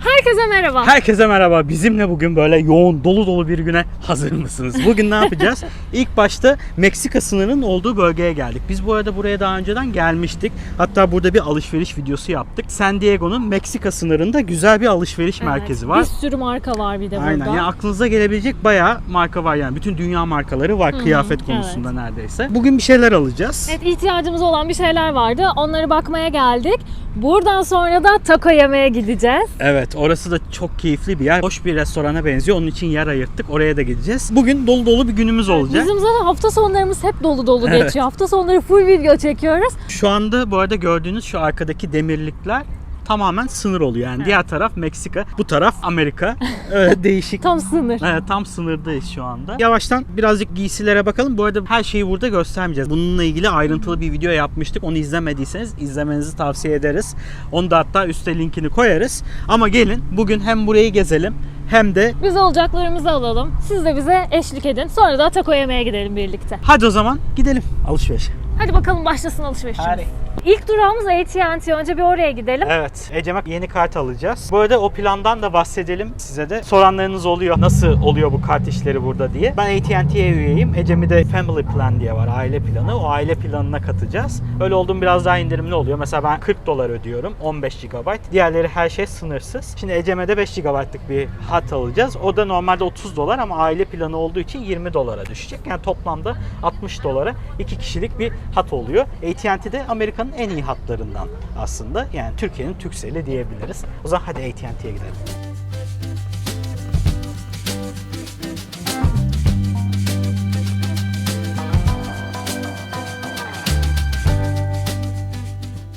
Herkese merhaba. Herkese merhaba. Bizimle bugün böyle yoğun, dolu dolu bir güne hazır mısınız? Bugün ne yapacağız? İlk başta Meksika sınırının olduğu bölgeye geldik. Biz bu arada buraya daha önceden gelmiştik. Hatta burada bir alışveriş videosu yaptık. San Diego'nun Meksika sınırında güzel bir alışveriş Evet, merkezi var. Bir sürü marka var bir de Aynen. burada. Yani aklınıza gelebilecek bayağı marka var yani. Bütün dünya markaları var hı, kıyafet konusunda neredeyse. Bugün bir şeyler alacağız. Evet ihtiyacımız olan bir şeyler vardı. Onları bakmaya geldik. Buradan sonra da taco yemeye gideceğiz. Evet orası da çok keyifli bir yer. Hoş bir restorana benziyor. Onun için yer ayırttık. Oraya da gideceğiz. Bugün dolu dolu bir günümüz olacak. Bizim zaten hafta sonlarımız hep dolu dolu Evet. geçiyor. Hafta sonları full video çekiyoruz. Şu anda bu arada gördüğünüz şu arkadaki demirlikler tamamen sınır oluyor. Yani diğer taraf Meksika, bu taraf Amerika. Öyle değişik. Tam sınır. Evet, tam sınırdayız şu anda. Yavaştan birazcık giysilere bakalım. Bu arada her şeyi burada göstermeyeceğiz. Bununla ilgili ayrıntılı bir video yapmıştık. Onu izlemediyseniz izlemenizi tavsiye ederiz. Onu da hatta üstte linkini koyarız. Ama gelin bugün hem burayı gezelim hem de Biz olacaklarımızı alalım. Siz de bize eşlik edin. Sonra da taco yemeye gidelim birlikte. hadi o zaman gidelim alışverişe. Hadi bakalım başlasın alışverişimiz. Hadi. İlk durağımız AT&T. Önce bir oraya gidelim. Evet, Ecem'e yeni kart alacağız. Bu arada o plandan da bahsedelim size de. Soranlarınız oluyor. Nasıl oluyor bu kart işleri burada diye. Ben AT&T'ye üyeyim. Ecem'i de Family Plan diye var. Aile planı. O aile planına katacağız. Öyle olduğum biraz daha indirimli oluyor. Mesela ben 40 dolar ödüyorum. 15 GB. Diğerleri her şey sınırsız. Şimdi Ecem'e de 5 GB'lık bir hat alacağız. O da normalde 30 dolar ama aile planı olduğu için 20 dolara düşecek. Yani toplamda 60 dolara 2 kişilik bir hat oluyor. AT&T de Amerika'nın en iyi hatlarından aslında. Yani Türkiye'nin Turkcell'i diyebiliriz. O zaman hadi AT&T'ye gidelim.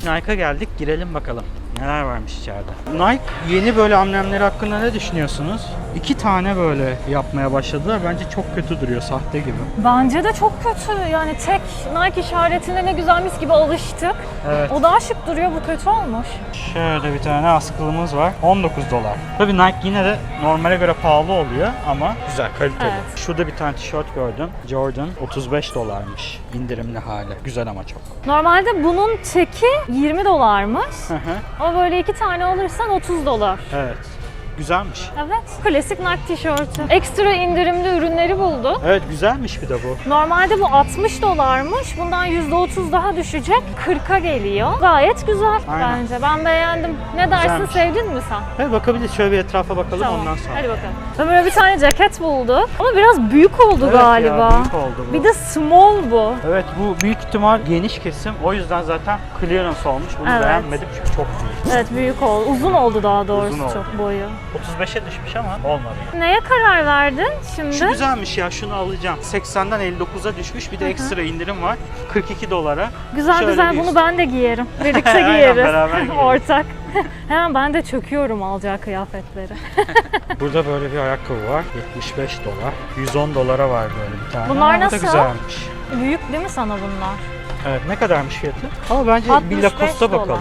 Nike'a geldik. Girelim bakalım. Neler varmış içeride. Nike yeni böyle amblemleri hakkında ne düşünüyorsunuz? İki tane böyle yapmaya başladılar. Bence çok kötü duruyor. Sahte gibi. Bence de çok kötü. Yani tek Nike işaretine ne güzelmiş gibi alıştık. Evet. O daha şık duruyor. Bu kötü olmuş. Şöyle bir tane askılımız var. 19 dolar. Tabii Nike yine de normale göre pahalı oluyor ama güzel, kaliteli. Evet. Şurada bir tane tişört gördüm. Jordan 35 dolarmış. indirimli hali. Güzel ama çok. Normalde bunun teki 20 dolarmış. Hı hı. Ama böyle iki tane alırsan 30 dolar. evet. Güzelmiş. Evet. Klasik Nike tişörtü. Ekstra indirimli ürünleri buldu. Evet güzelmiş bir de bu. Normalde bu 60 dolarmış. Bundan %30 daha düşecek. 40'a geliyor. Gayet güzel Aynen. bence. Ben beğendim. Ne dersin? Güzelmiş. Sevdin mi sen? Evet bakabiliriz. Şöyle bir etrafa bakalım Tamam. ondan sonra. Hadi bakalım. Ben böyle bir tane ceket buldu. Ama biraz büyük oldu Evet ya, galiba. büyük oldu bu. Bir de small bu. Evet bu büyük ihtimal geniş kesim. O yüzden zaten clearance olmuş. Bunu Evet. beğenmedim çünkü çok büyük. Evet büyük oldu. Uzun oldu daha doğrusu Uzun oldu. çok boyu. 35'e düşmüş ama olmadı. Neye karar verdin şimdi? Şu güzelmiş ya şunu alacağım. 80'den 59'a düşmüş bir de ekstra indirim var. 42 dolara. Güzel Şöyle güzel bir- bunu ben de giyerim. Birlikte Aynen, giyeriz. beraber giyeriz. Ortak. Hemen ben de çöküyorum alacağı kıyafetleri. Burada böyle bir ayakkabı var. 75 dolar. 110 dolara var böyle bir tane. Bunlar Ama bu da nasıl? güzelmiş. Büyük değil mi sana bunlar? Evet ne kadarmış fiyatı? Ama bence bir 65 Lacoste'a dolar. bakalım.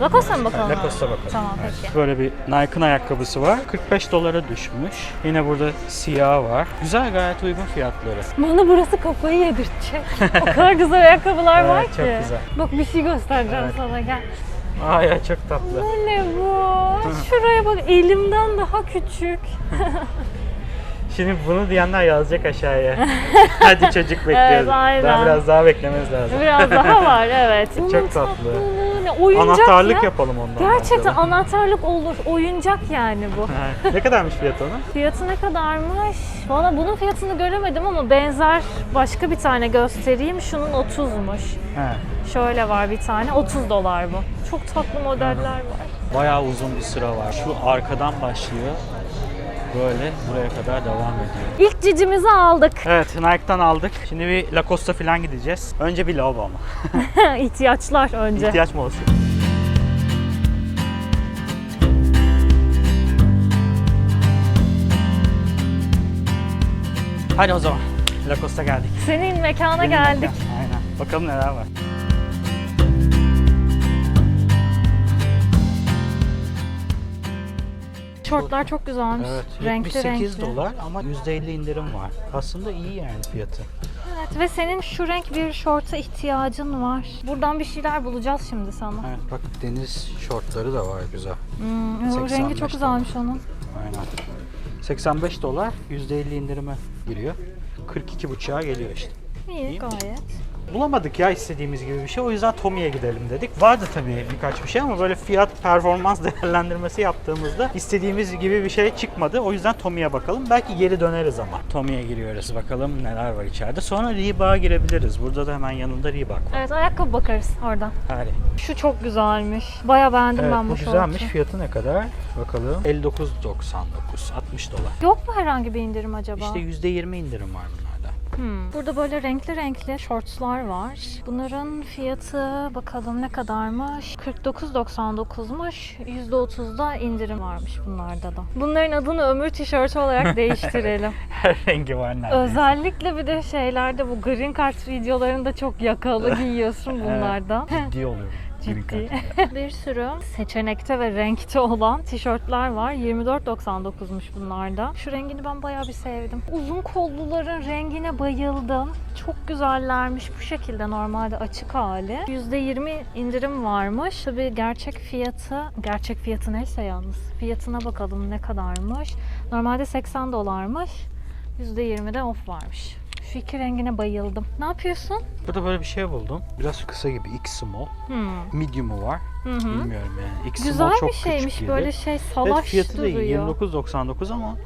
Lacoste'a mı bakalım? Lacoste'a bakalım. Tamam Evet. peki. Böyle bir Nike'ın ayakkabısı var. 45 dolara düşmüş. Yine burada siyah var. Güzel gayet uygun fiyatları. Bana burası kafayı yedirtecek. o kadar güzel ayakkabılar var Evet, ki. çok güzel. Bak bir şey göstereceğim Evet. sana gel. Aa ya çok tatlı. Bu ne bu? Şuraya bak elimden daha küçük. Şimdi bunu diyenler yazacak aşağıya. Hadi çocuk bekliyoruz. aynen. Daha biraz daha beklememiz lazım. Biraz daha var evet. Bunun tatlı. tatlılığı ne? Oyuncak Anahtarlık ya. yapalım ondan. Gerçekten bence anahtarlık olur. Oyuncak yani bu. Ne kadarmış fiyatı onun? Fiyatı ne kadarmış? Valla bunun fiyatını göremedim ama benzer başka bir tane göstereyim. Şunun 30'muş. He. Şöyle var bir tane. 30 dolar bu. Çok tatlı modeller var. Bayağı uzun bir sıra var. Şu arkadan başlıyor. Böyle buraya kadar devam ediyor. İlk cicimizi aldık. Evet Nike'dan aldık. Şimdi bir Lacoste'a falan gideceğiz. Önce bir lavabo ama. İhtiyaçlar önce. İhtiyaç molası. Hadi o zaman. Lacoste'a geldik. Senin mekana Benim geldik. mekan. Aynen. Bakalım neler var. Şortlar çok güzelmiş. Evet. renkli 78 renkli. dolar ama %50 indirim var. Aslında iyi yani fiyatı. Evet ve senin şu renk bir şorta ihtiyacın var. Buradan bir şeyler bulacağız şimdi sana. Evet bak deniz şortları da var güzel. Hmm, o 85 rengi çok güzelmiş onun. Aynen. 85 dolar %50 indirime giriyor. 42,5'a geliyor işte. İyi mi? gayet. Bulamadık ya istediğimiz gibi bir şey. O yüzden Tommy'ye gidelim dedik. Vardı tabii birkaç bir şey ama böyle fiyat performans değerlendirmesi yaptığımızda istediğimiz gibi bir şey çıkmadı. O yüzden Tommy'ye bakalım. Belki geri döneriz ama. Tommy'ye giriyoruz. Bakalım neler var içeride. Sonra Reebok'a girebiliriz. Burada da hemen yanında Reebok var. Evet ayakkabı bakarız oradan. Hadi. Şu çok güzelmiş. Baya beğendim Evet ben bu, bu güzelmiş. şortu. Fiyatı ne kadar? Bakalım. 59.99. 60 dolar. Yok mu herhangi bir indirim acaba? İşte %20 indirim var. Hmm. Burada böyle renkli renkli shortslar var. Bunların fiyatı bakalım ne kadarmış? 49.99'muş. %30'da indirim varmış bunlarda da. Bunların adını ömür tişörtü olarak değiştirelim. Her rengi var neredeyse. Özellikle bir de şeylerde bu green card videolarında çok yakalı giyiyorsun bunlardan. Ciddi oluyor. Ciddi. bir sürü seçenekte ve renkte olan tişörtler var. 24.99'muş bunlarda. Şu rengini ben bayağı bir sevdim. Uzun kolluların rengine bayıldım. Çok güzellermiş. Bu şekilde normalde açık hali. %20 indirim varmış. Tabii gerçek fiyatı, gerçek fiyatı neyse yalnız. Fiyatına bakalım ne kadarmış. Normalde 80 dolarmış. %20'de off varmış. Şu iki rengine bayıldım. Ne yapıyorsun? Burada böyle bir şey buldum. Biraz kısa gibi. X small. Hmm. Medium'u var. Hı hı. Bilmiyorum yani. X small Güzel çok bir şeymiş böyle şey Evet salaş fiyatı da iyi. duruyor. 29.99 ama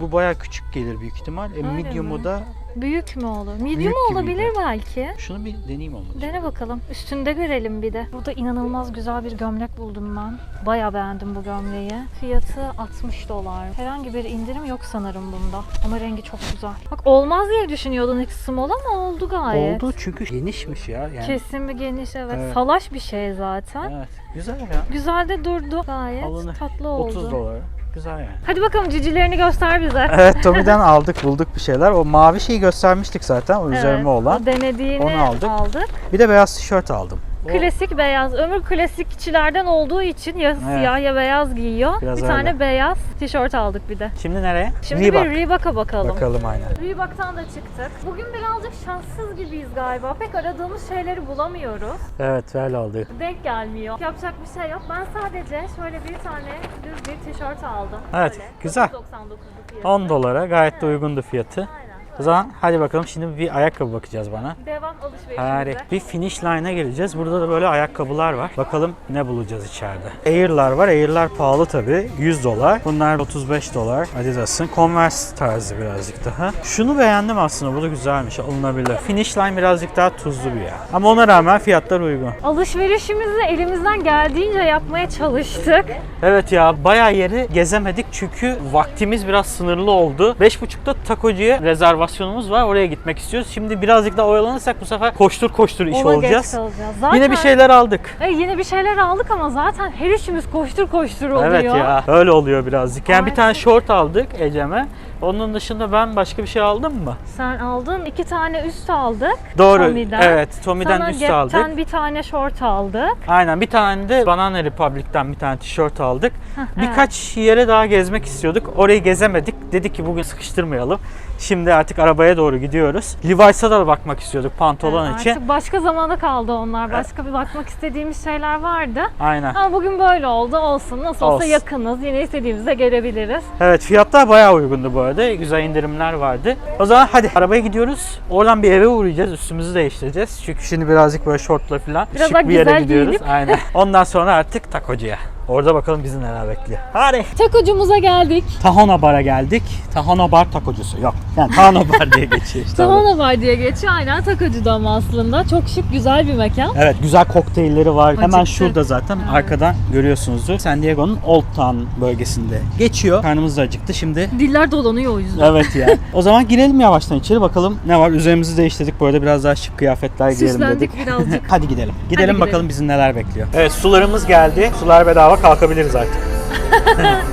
bu bayağı küçük gelir büyük ihtimal. E, Öyle medium'u mi? da Büyük mü olur? Medium Büyük olabilir gibiydi. belki. şunu bir deneyeyim olmadı. Dene bakalım. Üstünde görelim bir de. Burada inanılmaz güzel bir gömlek buldum ben. Bayağı beğendim bu gömleği. Fiyatı 60 dolar. Herhangi bir indirim yok sanırım bunda. Ama rengi çok güzel. Bak olmaz diye düşünüyordun X small ama oldu gayet. Oldu çünkü genişmiş ya. Yani, Kesin bir geniş evet. Evet. Salaş bir şey zaten. Evet. Güzel ya. Güzel de durdu gayet. Alınır. Tatlı oldu. 30 dolar. Güzel yani. Hadi bakalım cicilerini göster bize. Evet Tommy'den aldık bulduk bir şeyler. O mavi şeyi göstermiştik zaten o üzerime Evet, olan. O denediğini Onu aldık. aldık. Bir de beyaz tişört aldım. Klasik beyaz. Ömür klasikçilerden olduğu için ya siyah ya beyaz giyiyor. Biraz bir öyle. tane beyaz tişört aldık bir de. Şimdi nereye? Şimdi Reebok. bir Reebok'a bakalım. Bakalım aynen. Reebok'tan da çıktık. Bugün birazcık şanssız gibiyiz galiba. Pek aradığımız şeyleri bulamıyoruz. Evet öyle oldu. Denk gelmiyor. Yapacak bir şey yok. Ben sadece şöyle bir tane düz bir tişört aldım. Evet, Böyle. güzel. 9.99'luk fiyatı. 10 dolara gayet de uygundu fiyatı. Aynen. O zaman hadi bakalım şimdi bir ayakkabı bakacağız bana. Devam alışverişimize. Harika. Bir finish line'a geleceğiz. Burada da böyle ayakkabılar var. Bakalım ne bulacağız içeride. Air'lar var. Air'lar pahalı tabii. 100 dolar. Bunlar 35 dolar. Adidas'ın. Converse tarzı birazcık daha. Şunu beğendim aslında. Bu da güzelmiş. Alınabilir. Finish line birazcık daha tuzlu bir ya. Ama ona rağmen fiyatlar uygun. Alışverişimizi elimizden geldiğince yapmaya çalıştık. Evet ya bayağı yeri gezemedik çünkü vaktimiz biraz sınırlı oldu. 5.30'da takocuya rezervasyonumuz var. Oraya gitmek istiyoruz. Şimdi birazcık daha oyalanırsak bu sefer koştur koştur iş Ona geç olacağız. kalacağız. Zaten, Yine bir şeyler aldık. E, yine bir şeyler aldık ama zaten her işimiz koştur koştur oluyor. Evet ya öyle oluyor birazcık. Yani bir Aynen. tane short aldık Ecem'e. Onun dışında ben başka bir şey aldım mı? Sen aldın iki tane üst aldık. Doğru. Tommy'den. Evet, Tommy'den Sana üst aldık. bir tane short aldık. Aynen bir tane de Banana Republic'ten bir tane tişört aldık. Heh, Birkaç yere daha gezmek istiyorduk. Orayı gezemedik. Dedik ki bugün sıkıştırmayalım. Şimdi artık arabaya doğru gidiyoruz. Levi's'a da bakmak istiyorduk pantolon Evet, için. Artık başka zamana kaldı onlar. Başka bir bakmak istediğimiz şeyler vardı. Aynen. Ama bugün böyle oldu. Olsun. Nasıl olsa Olsun. yakınız. Yine istediğimizde gelebiliriz. Evet fiyatlar bayağı uygundu bu arada. Güzel indirimler vardı. O zaman hadi arabaya gidiyoruz. Oradan bir eve uğrayacağız. Üstümüzü değiştireceğiz. Çünkü şimdi birazcık böyle şortla falan Biraz şık daha bir yere güzel gidiyoruz. giyinip. Aynen. Ondan sonra artık takocuya. Orada bakalım bizi neler bekliyor. Hadi. Takocumuza geldik. Tahona Bar'a geldik. Tahona Bar takocusu. Yok. Yani Tahona Bar diye geçiyor işte. Tamam var diye geçiyor. Aynen takocuda ama aslında. Çok şık, güzel bir mekan. Evet güzel kokteylleri var. Hemen Acıktık. şurada zaten arkadan görüyorsunuzdur. San Diego'nun Old Town bölgesinde geçiyor. Karnımız da acıktı şimdi. Diller dolanıyor o yüzden. Evet ya. o zaman girelim yavaştan içeri bakalım ne var. Üzerimizi değiştirdik. Bu arada biraz daha şık kıyafetler giyelim Süslendik dedik. birazcık. Hadi gidelim. Gidelim gidelim. bakalım bizi neler bekliyor. Evet sularımız geldi. Sular bedava kalkabiliriz artık.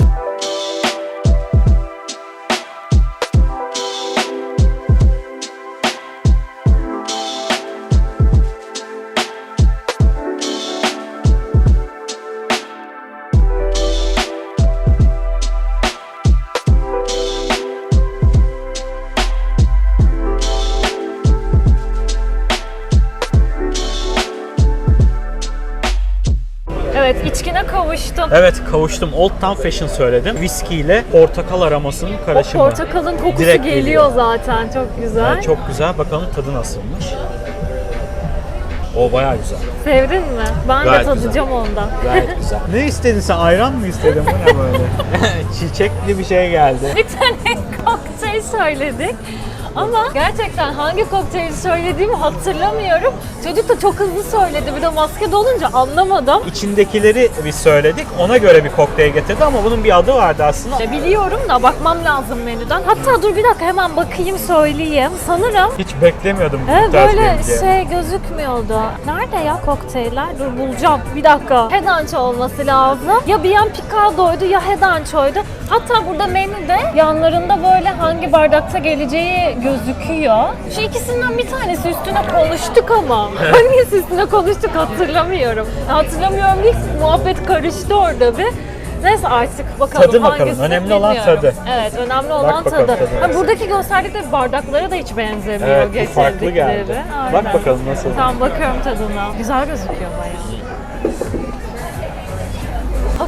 içkine kavuştun. Evet kavuştum. Old Town Fashion söyledim. Whisky ile portakal aromasının O karışımı. portakalın kokusu Direkt geliyor, geliyor. zaten. Çok güzel. Evet, çok güzel. Bakalım tadı nasılmış. O bayağı güzel. Sevdin mi? Ben Gayet de tadacağım ondan. Gayet güzel. ne istedin sen? Ayran mı istedin? Bu ne böyle? Çiçekli bir şey geldi. Bir tane kokteyl söyledik. Ama gerçekten hangi kokteyli söylediğimi hatırlamıyorum. Çocuk da çok hızlı söyledi. Bir de maske dolunca anlamadım. İçindekileri biz söyledik. Ona göre bir kokteyl getirdi ama bunun bir adı vardı aslında. E, Biliyorum da bakmam lazım menüden. Hatta dur bir dakika hemen bakayım söyleyeyim. Sanırım Hiç beklemiyordum bu He, tarz böyle bir şey gözükmüyordu. Nerede ya kokteyller? Dur bulacağım. Bir dakika. Shoulder olması lazım. Ya Bien Picado'ydu ya Shoulder'du. Hatta burada menüde yanlarında böyle hangi bardakta geleceği gözüküyor. Şu ikisinden bir tanesi üstüne konuştuk ama. Hangisi üstüne konuştuk hatırlamıyorum. Hatırlamıyorum değil, muhabbet karıştı orada bir. Neyse artık bakalım Tadı bakalım. Önemli olan bilmiyorum. tadı. Evet önemli olan bakalım tadı. tadı Ha, buradaki gösterdikleri bardaklara da hiç benzemiyor Evet, bu farklı getirdikleri. geldi. Aynen. Bak bakalım nasıl. Tamam bakıyorum tadına. Güzel gözüküyor bayağı.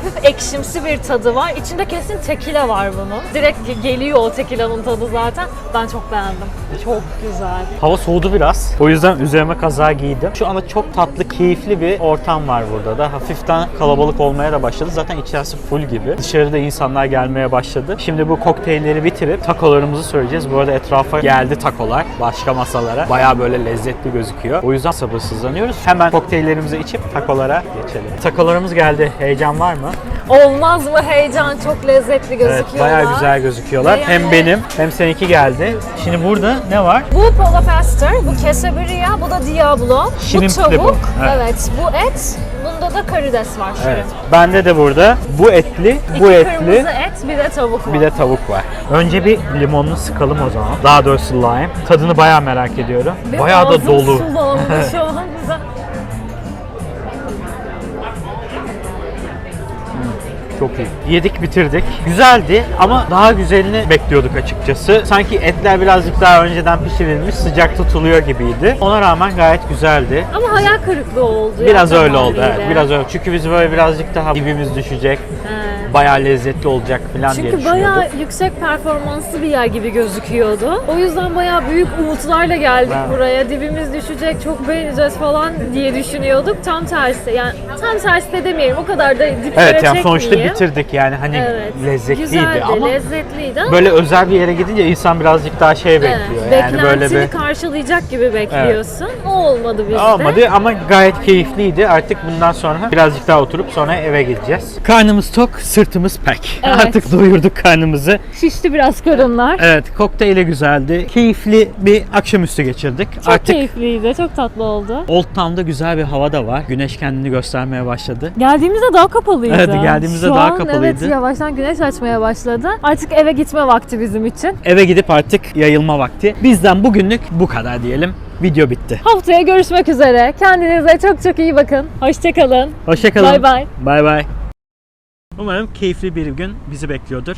Hafif ekşimsi bir tadı var. İçinde kesin tekila var bunun. Direkt ge- geliyor o tekilanın tadı zaten. Ben çok beğendim. Çok güzel. Hava soğudu biraz. O yüzden üzerime kaza giydim. Şu anda çok tatlı, keyifli bir ortam var burada da. Hafiften kalabalık olmaya da başladı. Zaten içerisi full gibi. Dışarıda insanlar gelmeye başladı. Şimdi bu kokteylleri bitirip takolarımızı söyleyeceğiz. Bu arada etrafa geldi takolar başka masalara. Baya böyle lezzetli gözüküyor. O yüzden sabırsızlanıyoruz. Hemen kokteyllerimizi içip takolara geçelim. Takolarımız geldi. Heyecan var mı? Olmaz mı heyecan? Çok lezzetli gözüküyorlar. Evet, bayağı güzel gözüküyorlar. Ve Hem yani- benim hem seninki geldi. Şimdi burada ne var? Bu Pola Pester, bu Quesabirria, bu da Diablo. Şirimpli bu tavuk. bu, evet. Evet. bu et. Bunda da karides var şirin. Evet. Bende de burada bu etli, bu İki etli, kırmızı et, bir de tavuk var. bir de tavuk var. Önce bir limonunu sıkalım o zaman. Daha doğrusu lime. Tadını bayağı merak ediyorum. Ve bayağı da dolu. sulandı şu anda. Çok iyi. Yedik bitirdik. Güzeldi ama daha güzelini bekliyorduk açıkçası. Sanki etler birazcık daha önceden pişirilmiş, sıcak tutuluyor gibiydi. Ona rağmen gayet güzeldi. Ama hayal kırıklığı oldu. ya Biraz öyle oldu evet. Biraz öyle. Çünkü biz böyle birazcık daha dibimiz düşecek. Evet. Bayağı lezzetli olacak falan diye Çünkü düşünüyorduk. bayağı yüksek performanslı bir yer gibi gözüküyordu. O yüzden bayağı büyük umutlarla geldik Evet. buraya. Dibimiz düşecek, çok beğeneceğiz falan diye düşünüyorduk. Tam tersi. Yani tam tersi de demeyelim. O kadar da diplere Evet yani sonuçta çekmeyeyim. Bitirdik yani hani Evet. lezzetliydi Güzeldi, ama lezzetliydi ama böyle özel bir yere gidince insan birazcık daha şey evet, bekliyor. Yani böyle beklentini bir karşılayacak gibi bekliyorsun. O olmadı bizde. olmadı ama gayet keyifliydi. Artık bundan sonra birazcık daha oturup sonra eve gideceğiz. Karnımız tok, sırtımız pek. Evet. Artık doyurduk karnımızı. Şişti biraz karınlar. Evet, kokteyli güzeldi. Keyifli bir akşamüstü geçirdik. Çok Artık keyifliydi, çok tatlı oldu. Old Town'da güzel bir hava da var. Güneş kendini göstermeye başladı. Geldiğimizde daha kapalıydı. Evet, geldiğimizde Şu daha kapalıydı. Evet yavaştan güneş açmaya başladı. Artık eve gitme vakti bizim için. Eve gidip artık yayılma vakti. Bizden bugünlük bu kadar diyelim. Video bitti. Haftaya görüşmek üzere. Kendinize çok çok iyi bakın. Hoşçakalın. Hoşçakalın. Bay bay. Bay bay. Umarım keyifli bir gün bizi bekliyordur.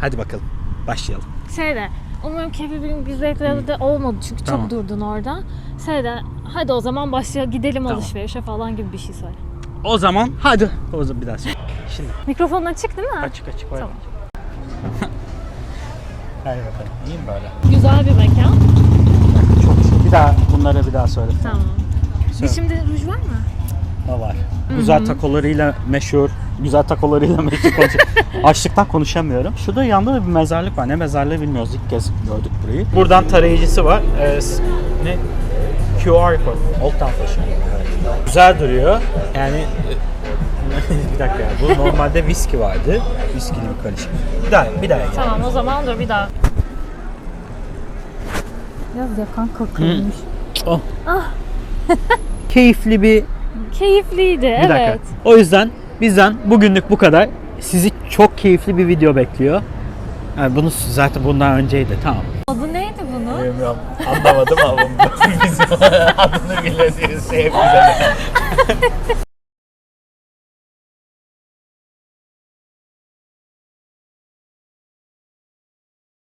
Hadi bakalım. Başlayalım. Şeyde umarım keyifli bir gün bizde de olmadı çünkü Tamam. çok durdun orada. Şeyde hadi o zaman başlayalım gidelim Tamam. alışverişe falan gibi bir şey söyle. O zaman hadi. O zaman bir daha söyle. Şimdi Mikrofonun açık değil mi? açık açık. Tamam. Hadi bakalım. İyi mi böyle? Güzel bir mekan. Çok Bir daha bunları bir daha söyle. Tamam. Söyle. Bir şimdi ruj var mı? Ne var? Güzel takolarıyla meşhur. Güzel takolarıyla meşhur konuşuyor. Açlıktan konuşamıyorum. Şurada yanında da bir mezarlık var. Ne mezarlığı bilmiyoruz. İlk kez gördük burayı. Buradan tarayıcısı var. Ee, ne? QR code. Old Town Fashion. Evet. Güzel duruyor. Yani e, bir dakika ya. Bu normalde viski vardı. Viskili bir karışım. Bir daha, bir daha. Tamam o zaman dur bir daha. Biraz yakan kakılmış. Oh. Keyifli bir Keyifliydi Bir evet. dakika. O yüzden bizden bugünlük bu kadar. Sizi çok keyifli bir video bekliyor. Yani bunu zaten bundan önceydi. Tamam. Adı bunun? Bilmiyorum. Anlamadım ama bizim adını şey bize.